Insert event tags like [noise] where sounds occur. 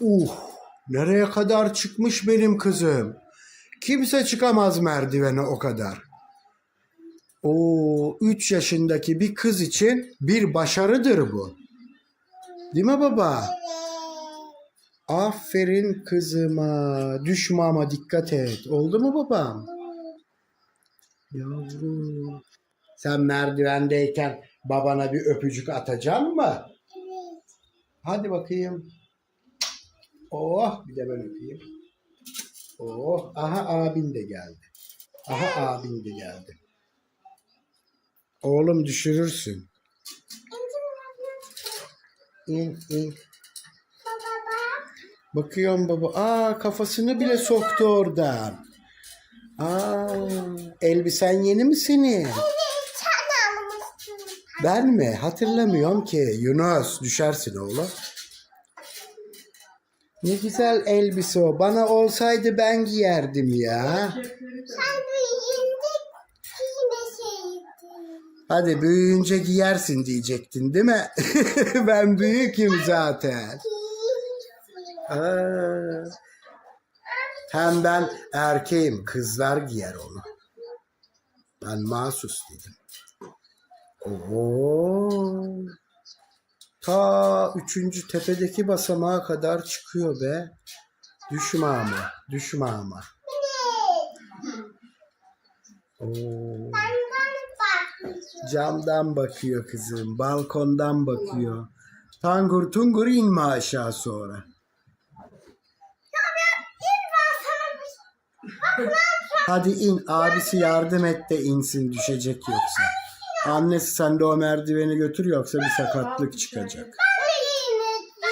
Uh, nereye kadar çıkmış benim kızım? Kimse çıkamaz merdivene o kadar. O 3 yaşındaki bir kız için bir başarıdır bu. Değil mi baba? Aferin kızıma. Düşme ama dikkat et. Oldu mu babam? Yavrum. Sen merdivendeyken babana bir öpücük atacaksın mı? Hadi bakayım. Oh bir de ben öpeyim. Oh aha abin de geldi. Aha abin de geldi. Oğlum düşürürsün. İn in. Bakıyorum baba. Aa kafasını bile soktu oradan. Aa elbisen yeni mi senin? Ben mi? Hatırlamıyorum ki. Yunus düşersin oğlum. Ne güzel elbise o. Bana olsaydı ben giyerdim ya. Hadi büyüyünce giyersin diyecektin değil mi? [laughs] ben büyüküm zaten. Aa, hem ben erkeğim. Kızlar giyer onu. Ben mahsus dedim. Oo. Ta üçüncü tepedeki basamağa kadar çıkıyor be. Düşme ama. Düşme ama. Oo. Camdan bakıyor kızım. Balkondan bakıyor. Tangur tungur inme aşağı sonra. Hadi in. Abisi yardım et de insin düşecek yoksa. Annesi sen de o merdiveni götür yoksa bir sakatlık çıkacak.